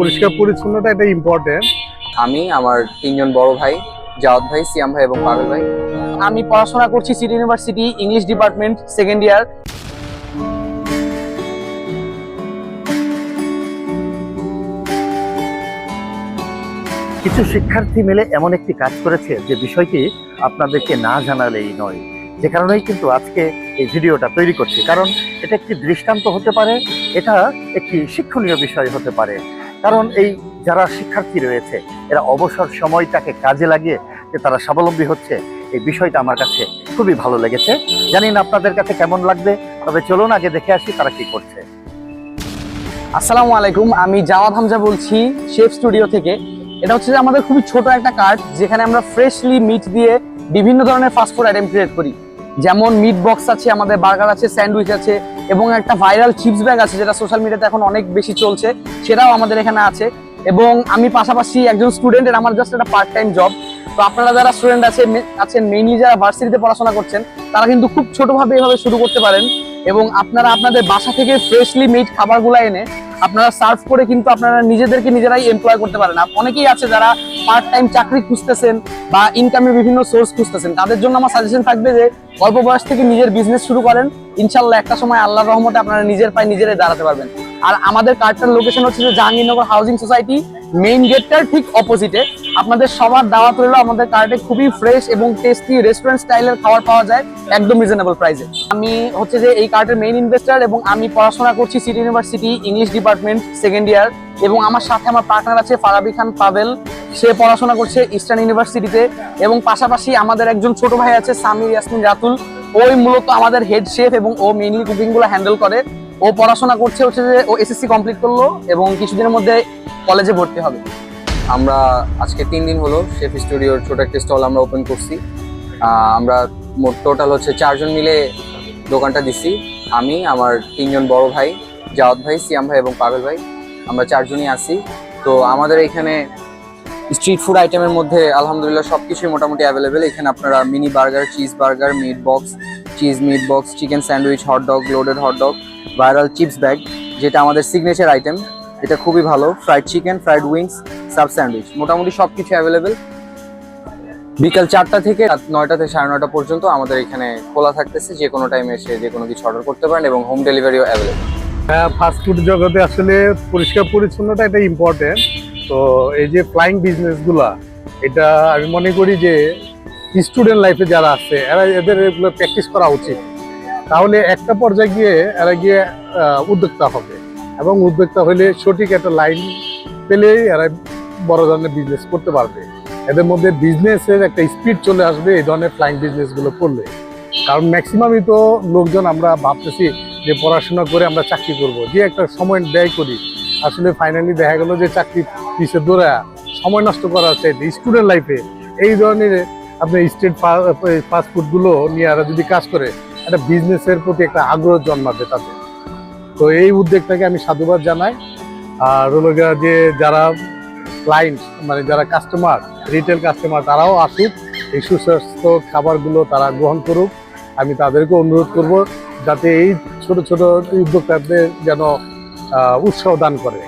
পরিষ্কার পরিচ্ছন্নতা এটা ইম্পর্টেন্ট আমি আমার তিনজন বড় ভাই জাওয়াত ভাই সিয়াম ভাই এবং পাবেল ভাই। আমি পড়াশোনা করছি city university English department second year কিছু শিক্ষার্থী মিলে এমন একটি কাজ করেছে যে বিষয়টি আপনাদেরকে না জানালেই নয়। যে কারণেই কিন্তু আজকে এই ভিডিওটা তৈরি করছি। কারণ এটা একটি দৃষ্টান্ত হতে পারে এটা একটি শিক্ষণীয় বিষয় হতে পারে। কারণ এই যারা শিক্ষার্থী রয়েছে, এরা অবসর সময়টাকে কাজে লাগিয়ে যে তারা স্বাবলম্বী হচ্ছে, এই বিষয়টা আমার কাছে খুবই ভালো লেগেছে। জানি না আপনাদের কাছে কেমন লাগবে, তবে চলুন আগে দেখে আসি তারা কি করছে। আসসালামু আলাইকুম, আমি জাওয়াদ হামজা বলছি, শেফ স্টুডিও থেকে। এটা হচ্ছে যে আমাদের খুবই ছোট একটা কার্ট যেখানে আমরা ফ্রেশলি মিট দিয়ে বিভিন্ন ধরনের ফাস্টফুড আইটেম ক্রিয়েট করি। যেমন মিট বক্স আছে, আমাদের বার্গার আছে স্যান্ডউইচ আছে এবং একটা ভাইরাল চিপস ব্যাগ আছে যেটা সোশ্যাল মিডিয়াতে এখন অনেক বেশি চলছে, সেটাও আমাদের এখানে আছে এবং আমি পাশাপাশি একজন স্টুডেন্টের আমার জাস্ট একটা পার্ট টাইম জব তো আপনারা যারা স্টুডেন্ট আছে আছেন মেইনলি যারা ভার্সিটিতে পড়াশোনা করছেন, তারা কিন্তু খুব ছোটোভাবে এভাবে শুরু করতে পারেন। এবং আপনারা আপনাদের বাসা থেকে ফ্রেশলি মেড খাবারগুলো এনে আপনারা সার্ভ করে কিন্তু আপনারা নিজেদেরকে নিজেরাই এমপ্লয় করতে পারেন। অনেকেই আছে যারা পার্ট টাইম চাকরি খুঁজতেছেন বা ইনকামের বিভিন্ন সোর্স খুঁজতেছেন। তাদের জন্য আমার সাজেশন থাকবে যে অল্প বয়স থেকে নিজের বিজনেস শুরু করেন। ইনশাল্লাহ একটা সময় আল্লাহর রহমতে আপনারা নিজের পায়ে নিজেরাই দাঁড়াতে পারবেন। আর আমাদের কার্ডটার লোকেশন হচ্ছে যে জাহাঙ্গীরনগর হাউজিং সোসাইটি মেইন গেটটার ঠিক অপোজিটে আপনাদের সবার দাওয়াত রইল, আমাদের কার্ডে খুবই ফ্রেশ এবং টেস্টি রেস্টুরেন্ট স্টাইলের খাবার পাওয়া যায়, একদম রিজনেবল প্রাইসে আমি হচ্ছে যে এই কার্ডের মেইন ইনভেস্টার এবং আমি পড়াশোনা করছি city university English department second year এবং আমার সাথে আমার পার্টনার আছে ফারাবি খান পাভেল সে পড়াশোনা করছে ইস্টার্ন ইউনিভার্সিটিতে এবং পাশাপাশি আমাদের একজন ছোট ভাই আছে সামির ইয়াসমিন রাতুল ওই মূলত আমাদের হেড শেফ এবং ও মেইনলি কুকিংগুলো হ্যান্ডেল করে। ও পড়াশোনা করছে হচ্ছে যে ও এসএসসি কমপ্লিট করল এবং কিছুদিনের মধ্যে কলেজে ভর্তি হবে। আমরা আজকে তিন দিন হলো শেফ স্টুডিওর ছোট একটা স্টল আমরা ওপেন করছি। আমরা মোট টোটাল হচ্ছে চারজন মিলে দোকানটা দিছি আমি, আমার তিনজন বড় ভাই, জাওয়াত ভাই, সিয়াম ভাই এবং পাবেল ভাই, আমরা চারজনই আছি। তো আমাদের এখানে স্ট্রিট ফুড আইটেমের মধ্যে আলহামদুলিল্লাহ সব কিছুই মোটামুটি অ্যাভেলেবেল এখানে আপনারা mini burger cheese burger meat box cheese meat box chicken sandwich hot dog loaded hot dog viral chips bag যেটা আমাদের সিগনেচার আইটেম এটা খুবই ভালো। Fried chicken fried wings sub sandwich মোটামুটি সব কিছু অ্যাভেলেবেল বিকাল চারটা থেকে রাত নয়টা থেকে সাড়ে নয়টা পর্যন্ত আমাদের এখানে খোলা থাকতেছে। যে কোনো টাইমে এসে যে কোনো কিছু অর্ডার করতে পারেন এবং হোম ডেলিভারিও অ্যাভেলেবেল হ্যাঁ ফাস্টফুড জগতে আসলে পরিষ্কার পরিচ্ছন্নতা এটা ইম্পর্টেন্ট তো এই যে ফ্লাইং বিজনেসগুলা এটা আমি মনে করি যে স্টুডেন্ট লাইফে যারা আছে, এরা এদের এগুলো প্র্যাকটিস করা উচিত। তাহলে একটা পর্যায়ে গিয়ে এরা গিয়ে উদ্যোক্তা হবে। এবং উদ্যোক্তা হলে সঠিক একটা লাইন পেলেই এরা বড় ধরনের বিজনেস করতে পারবে। এদের মধ্যে বিজনেসের একটা স্পিড চলে আসবে এই ধরনের ফ্লাইং বিজনেসগুলো করলে। কারণ ম্যাক্সিমামই তো লোকজন আমরা ভাবতেছি যে পড়াশোনা করে আমরা চাকরি করব। যে একটা সময় ব্যয় করি, আসলে ফাইনালি দেখা গেল যে চাকরি পিছিয়ে দৌড়া সময় নষ্ট করা চাইতে স্টুডেন্ট লাইফে এই ধরনের আপনার স্টেট ফাস্টফুডগুলো নিয়ে এরা যদি কাজ করে একটা বিজনেসের প্রতি একটা আগ্রহ জন্মাবে তাদের। তো এই উদ্যোগটাকে আমি সাধুবাদ জানাই। আর হলো যে যারা ক্লায়েন্ট মানে যারা কাস্টমার রিটেল কাস্টমার তারাও আসুক, এই সুস্বাস্থ্য খাবারগুলো তারা গ্রহণ করুক। আমি তাদেরকে অনুরোধ করব, যাতে এই ছোট ছোট উদ্যোক্তাদের যেন উৎসাহ দান করে।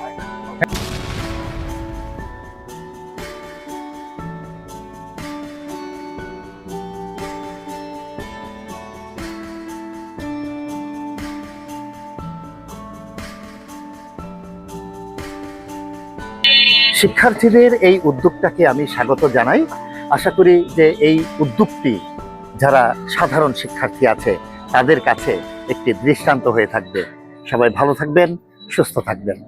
শিক্ষার্থীদের এই উদ্যোগটাকে আমি স্বাগত জানাই। আশা করি যে এই উদ্যোগটি যারা সাধারণ শিক্ষার্থী আছে, তাদের কাছে একটি দৃষ্টান্ত হয়ে থাকবে। সবাই ভালো থাকবেন, সুস্থ থাকবেন।